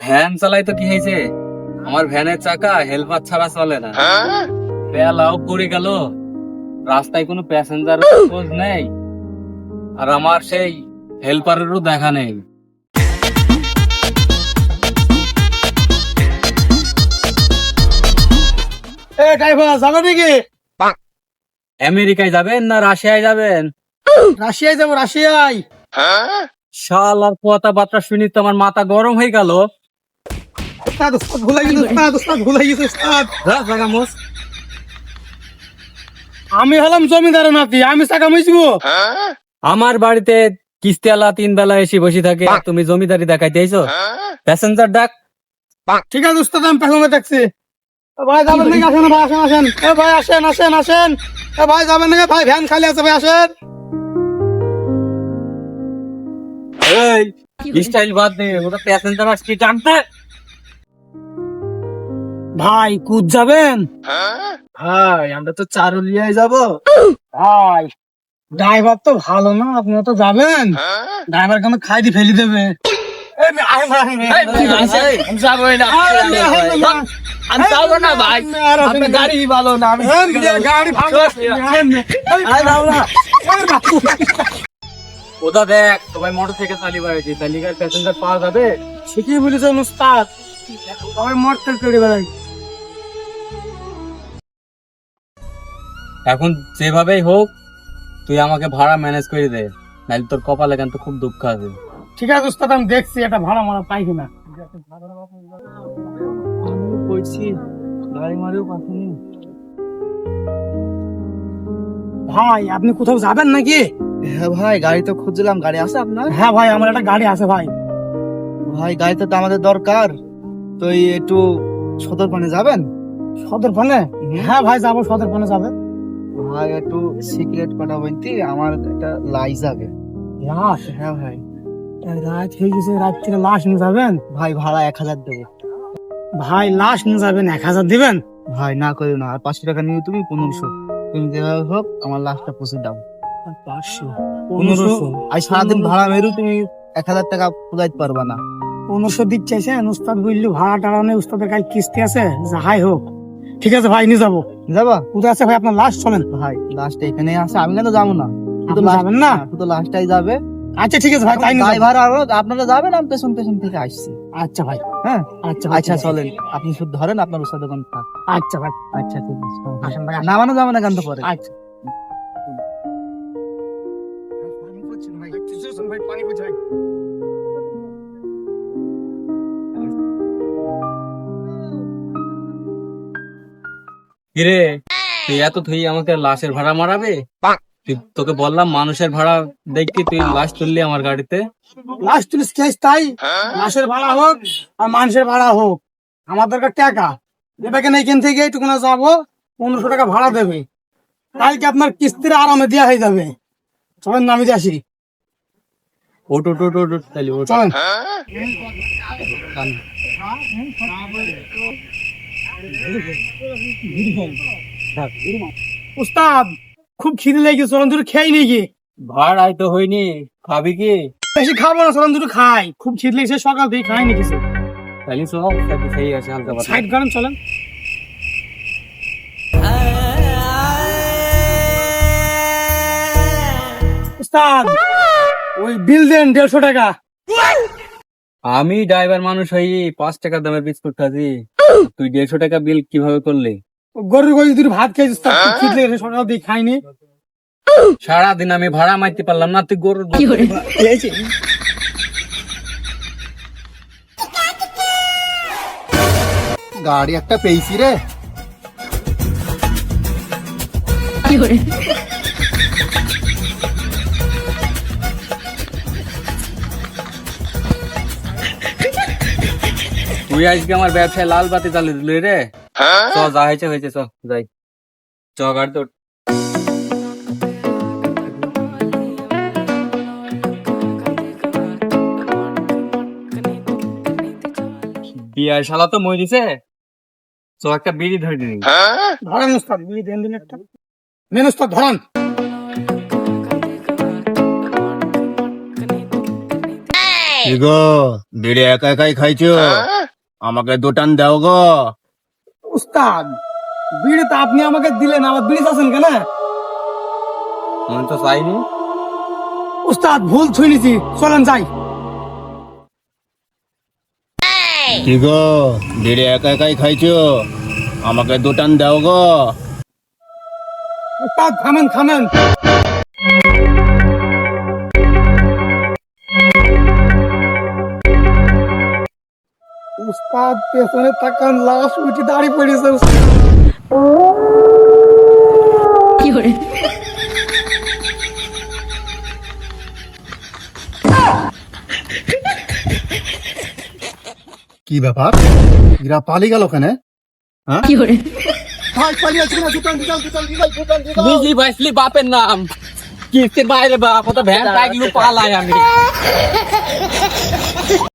Van চালাই তো কি হয়েছে? আমার ভ্যানের চাকা হেলপার ছাড়া চলে না। বেলাও পড়ে গেল। রাস্তায় কোনো প্যাসেঞ্জার খোঁজ নেই। আর আমার সেই হেল্পারেরও দেখা নেই। এ ড্রাইভার যাবে নাকি? আমেরিকায় যাবেন না রাশিয়ায় যাবেন? রাশিয়ায় যাব রাশিয়ায়। শালার কথাবার্তা শুনি তো আমার মাথা গরম হয়ে গেল। উস্তাদ উস্তাদ ভুলে গেছে উস্তাদ উস্তাদ ভুলে গেছে উস্তাদ আমি হলাম জমিদারের নাতি আমি টাকা মিশবো আমার বাড়িতে কিস্তিওয়ালা তিন বেলা এসে বসে থাকে তুমি জমিদারি দেখাইতে আইছো? প্যাসেঞ্জার ডাক। ঠিক আছে উস্তাদ আমি পেছনে দেখছি। ভাই যাবেন নাকি? আসেন ভাই আসেন আসেন। এ ভাই আসেন আসেন আসেন। এ ভাই যাবেন নাকি? ভাই ভ্যান খালি আছে ভাই আসেন। এই স্টাইল বাদ দে ওটা প্যাসেঞ্জার আসছে টানতে ভাই কুদ যাবেন? ভাই আমরা তো চারুলিয়ায় যাব। ভাই ড্রাইভার তো ভালো না আপনারা তো যাবেন। ড্রাইভার কেন খাই দিয়ে ফেলি দেবে। না। আমি যাব ভাই। গাড়ি ভালো না আমি গাড়ি। ওটা দেখ সবাই মোটর থেকে চালি বেড়াইছি। তালিকার প্যাসেঞ্জার পাওয়া যাবে? ঠিকই বলেছেন উস্তাদ। সবাই মরতে করে বেড়াই এখন যেভাবেই হোক তুই আমাকে ভাড়া ম্যানেজ করে দে নাহলে তোর কপালে কিন্তু খুব দুঃখ আছে। ঠিক আছে উস্তাদ আমি দেখছি এটা ভাড়া মারা পাই কিনা। কইছি গাড়ি মারিও পাখিনি ভাই আপনি কোথাও যাবেন নাকি? হ্যাঁ ভাই গাড়ি তো খুঁজছিলাম গাড়ি আছে আপনার? হ্যাঁ ভাই আমার একটা গাড়ি আছে ভাই। ভাই গাড়িতে তো আমাদের দরকার। তো এই একটু সদরপানে যাবেন? সদর পানে হ্যাঁ ভাই যাব সদর পানে যাবে। ভাই একটু সিগারেট পাঠাবেন কি আমার একটা লাই যাবে লাশ? হ্যাঁ ভাই। রাত হয়ে গেছে রাত থেকে লাশ নিয়ে যাবেন? ভাই ভাড়া এক হাজার দেবো। ভাই লাশ নিয়ে যাবেন এক হাজার দিবেন? ভাই না করো না আর পাঁচশো টাকা নিয়ে তুমি পনেরোশো। তুমি যেভাবে হোক আমার লাস্টটা পৌঁছে দাও। পাঁচশো? পনেরোশো? আর সারাদিন ভাড়া মেরু তুমি এক হাজার টাকা পুরাইতে পারবা না। পনেরোশো দিক চাইছেন উস্তাদ বললি ভাড়া টাড়া নেই উস্তাদের কাছে কিস্তি আছে যাহাই হোক। ঠিক আছে ভাই নিয়ে যাব। যাবা? কোথায় আছে ভাই আপনার লাস্ট চলেন ভাই লাস্ট এখানে আছে আমি কেন যাব না। শুধু যাবেন না? হ্যাঁ, শুধু লাস্টটাই যাবে। আচ্ছা ঠিক আছে ভাই তাই যাব। ড্রাইভার আরও আপনারা যাবেন আমি পেছন পেছন থেকে আসছি। আচ্ছা ভাই। হ্যাঁ? আচ্ছা আচ্ছা চলেন। আপনি শুধু ধরেন আপনার ওষুধ দোকান আচ্ছা ভাই। আচ্ছা ঠিক আছে। আসেন ভাই নামানো যাবে না কেন তো পরে। আচ্ছা। কিরে? তুই এত তুই আমাকে লাশের ভাড়া মারাবে? তোকে বললাম মানুষের ভাড়া দেখি তুই লাশ তুললি আমার গাড়িতে। লাশ তুলিস কেস তাই? লাশের ভাড়া হোক আর মানুষের ভাড়া হোক। আমার দরকার টাকা। না এখান থেকে এইটুকুনা যাব? পনেরোশো টাকা ভাড়া দেবে। কালকে আপনার কিস্তির আরামে দেওয়া হয়ে যাবে। চলেন নামি দিয়ে আসি। ওট ওট ওট ওট ওট, তাহলে চলেন। উস্তাদ খুব খিদে লেগে চলেন দুটো খেয়ে নিয়ে গিয়ে। ভাড়াই তো হয়নি খাবি কি? বেশি খাব না চলেন দুটো খাই। খুব খিদে লেগেছে সকাল থেকে খাই নি কিছু। তাহলে সেই আছে হালকা। সাইড করেন চলেন। উস্তাদ ওই বিল দেন দেড়শো টাকা। আমি ড্রাইভার মানুষ হই পাঁচ টাকা দামের বিস্কুট খাচ্ছি। তুই দেড়শো টাকা বিল কীভাবে করলি? গরুর গরু দুটো ভাত খেয়েছিস সকাল থেকে খাইনি। সারাদিন আমি ভাড়া মারতে পারলাম না তুই গরুর গাড়ি একটা পেয়েছি রে। তুই আজকে আমার ব্যবসায় লাল বাতি চালিয়ে দিলি রে। চ যা হয়েছে হয়েছে চ যাই। চ গাড়ি তো বিয়ার শালা তো মই দিছে। চ একটা বিড়ি ধরে দিবি ধরেন উস্তাদ বিড়ি দেন দিন একটা। নেন উস্তাদ ধরেন। গো বিড়ি একা একাই খাইছো? আমাকে দুটান দাও গো। উস্তাদ বিড়ি তো আপনি আমাকে দিলেন আবার বিড়ি চাচ্ছেন কেন? আমি তো চাইনি। উস্তাদ ভুল ছুঁয়েছি চলেন যাই। কি গো বিড়ি একা একাই খাইছো? আমাকে দুটান দাও গো। উস্তাদ থামেন থামেন। উস্তাদ পেছনে তাকান লাশ উঠে দাঁড়িয়ে পড়েছে। উস্তাদ। কি ব্যাপার? এরা পালিয়ে গেল ওখানে দুটান বুঝলি পাইসলি বাপের নাম। কিস্তির বাইরে বাপ? ওটা ভ্যান টাইগলু পালাই আমি।